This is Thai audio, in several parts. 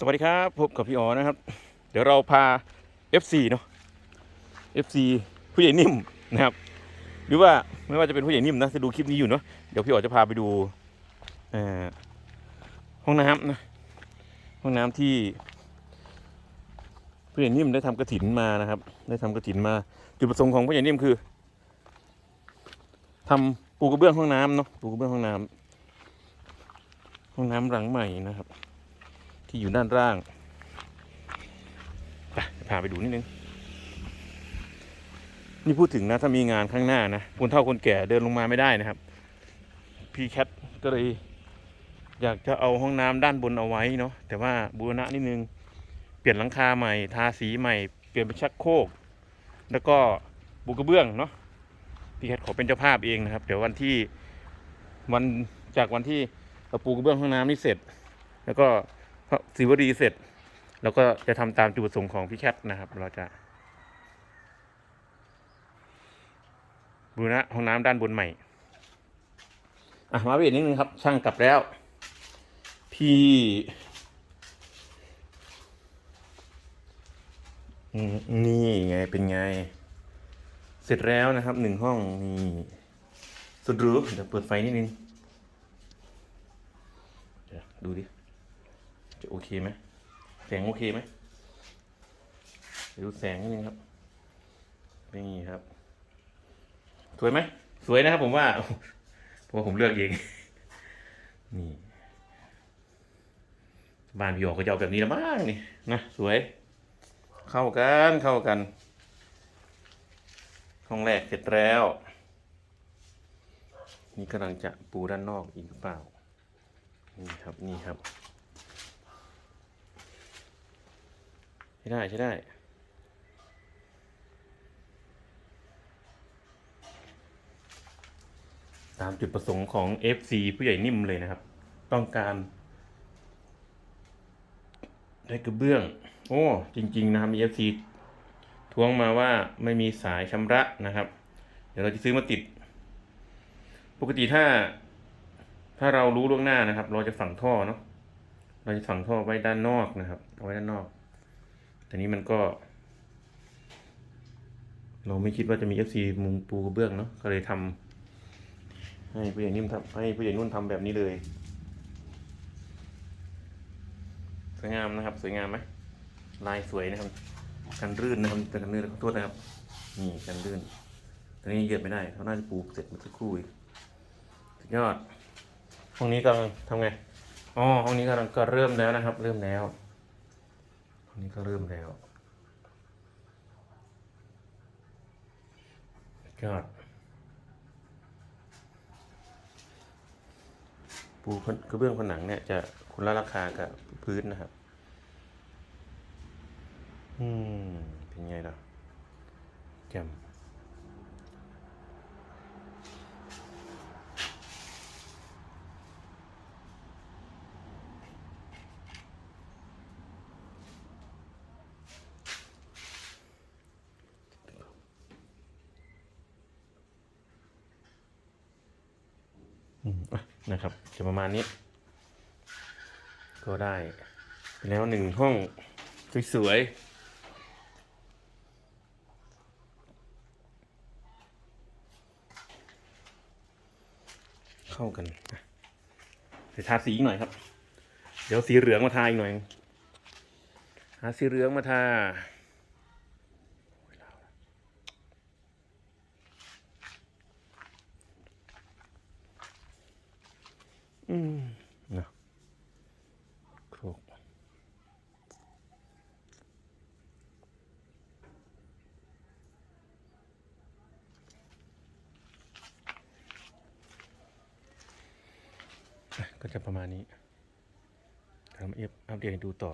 สวัสดีครับ พบกับพี่อ๋อนะครับ เดี๋ยวเราพา FC เนาะ FC ผู้ใหญ่นิ่มนะครับ หรือว่าไม่ว่าจะเป็นผู้ใหญ่นิ่มนะจะดูคลิปนี้อยู่เนาะเดี๋ยวพี่อ๋อจะพาไปดูห้องน้ำนะห้องน้ำที่ผู้ใหญ่นิ่มได้ทำกระถินมานะครับ ได้ทำกระถินมา จุดประสงค์ของผู้ใหญ่นิ่มคือทำปูกระเบื้องห้องน้ำเนาะปูกระเบื้องห้องน้ำห้องน้ำหลังใหม่นะครับ ที่อยู่ด้านล่างไปพาไปดูนิดนึง นี่พูดถึงนะ ถ้ามีงานข้างหน้านะคนเฒ่าคนแก่เดินลงมาไม่ได้นะครับ พี่แคทก็เลยอยากจะเอาห้องน้ำด้านบนเอาไว้เนาะแต่ว่าบูรณะนิดนึง เปลี่ยนหลังคาใหม่ ทาสีใหม่ เปลี่ยนเป็นชักโครกแล้วก็บุกระเบื้องเนาะพี่แคทขอเป็นเจ้าภาพเองนะครับ เดี๋ยววันที่วันจากวันที่เราปูกระเบื้องห้องน้ำนี่เสร็จ แล้วก็ พระศิวดีเสร็จแล้วก็จะทำตามจุดประสงค์ของพี่แคทนะครับ เราจะบูรณะห้องน้ำด้านบนใหม่ อะมาเปลี่ยนนิดนึงครับ ช่างกลับแล้ว พี่นี่ไงเป็นไง เสร็จแล้วนะครับหนึ่งห้องนี่สุดหรูเดี๋ยวเปิดไฟนิดนึงดูดิ จะโอเคไหมแสงโอเคไหมเดี๋ยวดูแสงนิดนึงครับ นี่ครับ สวยไหม สวยนะครับผมว่า เพราะผมเลือกเอง นี่ บ้านพี่หยอกก็จะเอาแบบนี้ละมั้งนี่นะสวย เข้ากันเข้ากันห้องแรกเสร็จแล้ว นี่กำลังจะปูด้านนอกอีกหรือเปล่า นี่ครับนี่ครับ ช้ได้ใช้ได้ตามจุดประสงค์ของ FC ผู้ใหญ่นิ่มเลยนะครับ ต้องการ ได้กระเบื้อง โอ้ จริง ๆ นะครับมี FC ทวงมาว่าไม่มีสายชำระนะครับ เดี๋ยวเราจะซื้อมาติด ปกติถ้า ถ้าเรารู้ล่วงหน้านะครับ เราจะฝังท่อเนาะเราจะฝังท่อไว้ด้านนอกนะครับ เอาไว้ด้านนอก แต่นี้มันก็ เราไม่คิดว่าจะมี FC มุงปูกระเบื้องเนาะก็เลยทำให้ผู้ใหญ่นิ่มทำให้ผู้ใหญ่นุ่นทำแบบนี้เลย สวยงามนะครับ สวยงามไหมลายสวยนะครับ กันรื่นนะครับกันรื่นขอโทษนะครับ นี่กันรื่นตอนนี้เหยียดไม่ได้เขาน่าจะปูเสร็จมื่อสักครู่อีกสุดยอดห้องนี้กำลังทำไงอ๋อห้องนี้กำลังก็เริ่มแล้วนะครับ เริ่มแล้ว นี้ก็เริ่มแล้วสุดยอดปูพื้นกระเบื้องผนังเนี่ยจะคนละราคากับพื้นนะครับ อืม เป็นไงล่ะแจ่ม นะครับ จะประมาณนี้ ก็ได้ แล้วหนึ่งห้องสวยๆเข้ากันอ่ทาสีอีกหน่อยครับ เดี๋ยวสีเหลืองมาทาอีกหน่อยหาสีเหลืองมาทา อืมนะโครกก็จะประมาณนี้ทำเอฟอัปเดตให้ดูต่อ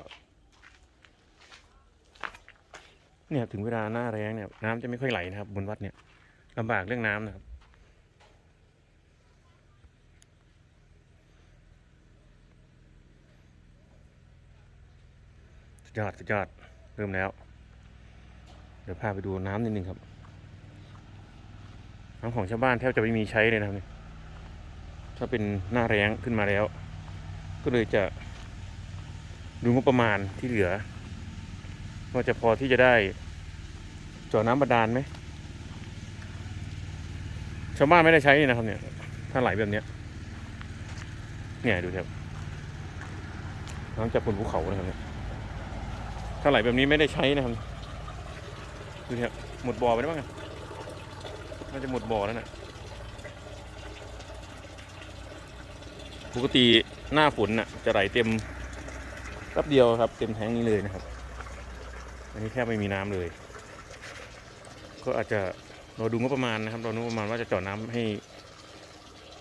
เนี่ย ถึงเวลาหน้าแรงเนี่ย น้ำจะไม่ค่อยไหลนะครับ บนวัดเนี่ยลำบากเรื่องน้ำนะครับ ยอดสุดยอด เริ่มแล้ว เดี๋ยวพาไปดูน้ำนิดนึงครับ น้ำของชาวบ้านแทบจะไม่มีใช้เลยนะครับเนี่ยถ้าเป็นหน้าแรงขึ้นมาแล้ว ก็เลยจะดูงบประมาณที่เหลือ ว่าจะพอที่จะได้เจาะน้ำบาดาลไหมชาวบ้านไม่ได้ใช้นี่นะครับเนี่ย ถ้าไหลแบบเนี้ย เนี่ยดูครับน้ำจากบนภูเขานะครับเนี่ย ถ้าไหลแบบนี้ไม่ได้ใช้นะครับดูครับหมดบ่อไปแล้วมั้งน่าจะหมดบ่อแล้วน่ะปกติหน้าฝนน่ะ จะไหลเต็มแป๊บเดียวครับ เต็มแทงนี้เลยนะครับ อันนี้แทบไม่มีน้ำเลย ก็อาจจะเราดูงบประมาณนะครับ เราดูงบประมาณว่าจะเจาะน้ำให้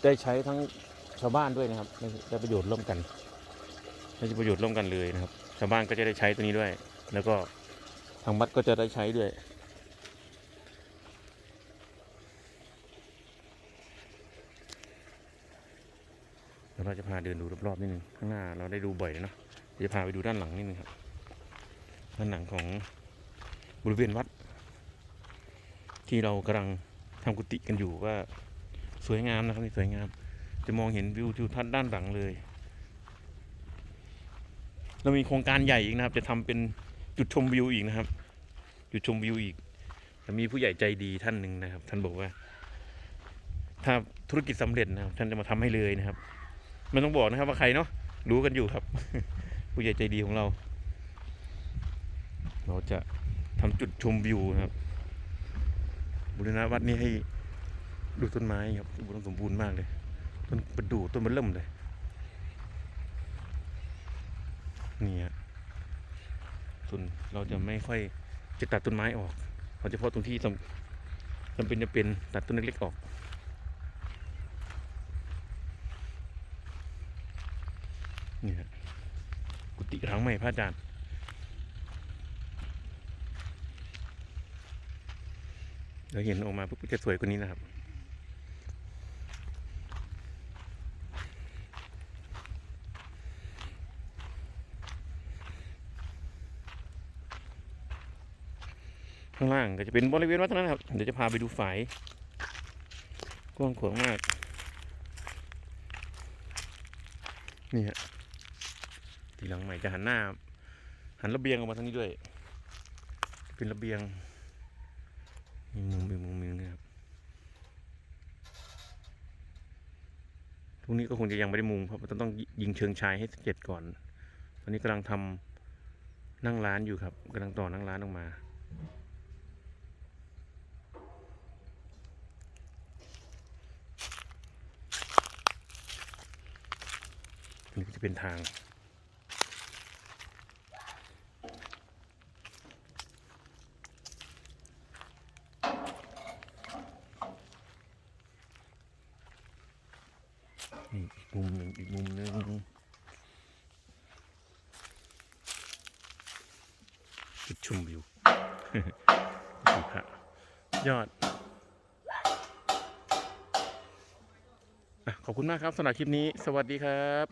ได้ใช้ทั้งชาวบ้านด้วยนะครับได้ได้ประโยชน์ร่วมกันได้ประโยชน์ร่วมกันเลยนะครับ ชาวบ้านก็จะได้ใช้ตัวนี้ด้วย แล้วก็ทางวัดก็จะได้ใช้ด้วย เดี๋ยวเราจะพาเดินดูรอบๆนิดนึง ข้างหน้าเราได้ดูบ่อยเนอะเดี๋ยวจะพาไปดูด้านหลังนิดนึงครับ ด้านหลังของบริเวณวัด ที่เรากำลังทำกุฏิกันอยู่ว่าสวยงามนะครับนี่สวยงาม จะมองเห็นวิวทิวทัศน์ด้านหลังเลยเรามีโครงการใหญ่อีกนะครับ จะทำเป็น จุดชมวิวอีกนะครับ จุดชมวิวอีกแต่มีผู้ใหญ่ใจดีท่านหนึ่งนะครับ ท่านบอกว่า ถ้าธุรกิจสำเร็จนะครับ ท่านจะมาทำให้เลยนะครับไม่ต้องบอกนะครับว่าใครเนาะรู้กันอยู่ครับ ผู้ใหญ่ใจดีของเรา เราจะทำจุดชมวิวนะครับบูรณะวัดนี้ให้ดูต้นไม้ครับอุดมสมบูรณ์มากเลย ต้นประดู่ต้นมันเริ่มเลยนี่ฮะ ส่วนเราจะไม่ค่อยจะตัดต้นไม้ออกเราเฉพาะตรงที่จำจำเป็นจะเป็นตัดต้นเล็กๆออกนี่ฮะกุฏิร้างใหม่พระอาจารย์เดี๋ยวเห็นออกมาปุ๊บก็จะสวยกว่านี้นะครับ ข้างล่างก็จะเป็นบริเวณวัดท่านั้นครับเดี๋ยวจะพาไปดูฝายกว้างขวางมาก นี่ฮะทีหลังใหม่จะหันหน้า หันระเบียงออกมาทางนี้ด้วย เป็นระเบียงมีมุมมีมุมนึงนะครับทุกนี้ก็คงจะยังไม่ได้มุงเพราะว่าต้องยิงเชิงชายให้เสร็จก่อน ตอนนี้กำลังทำนั่งร้านอยู่ครับกำลังต่อนั่งร้านออกมา นนี้ก็จะเป็นทาง นี่อีกมุมหนึ่งอีกมุมหนึ่งจุดชมวิวดูพระยอดอขอบคุณมากครับสำหรับคลิปนี้ สวัสดีครับ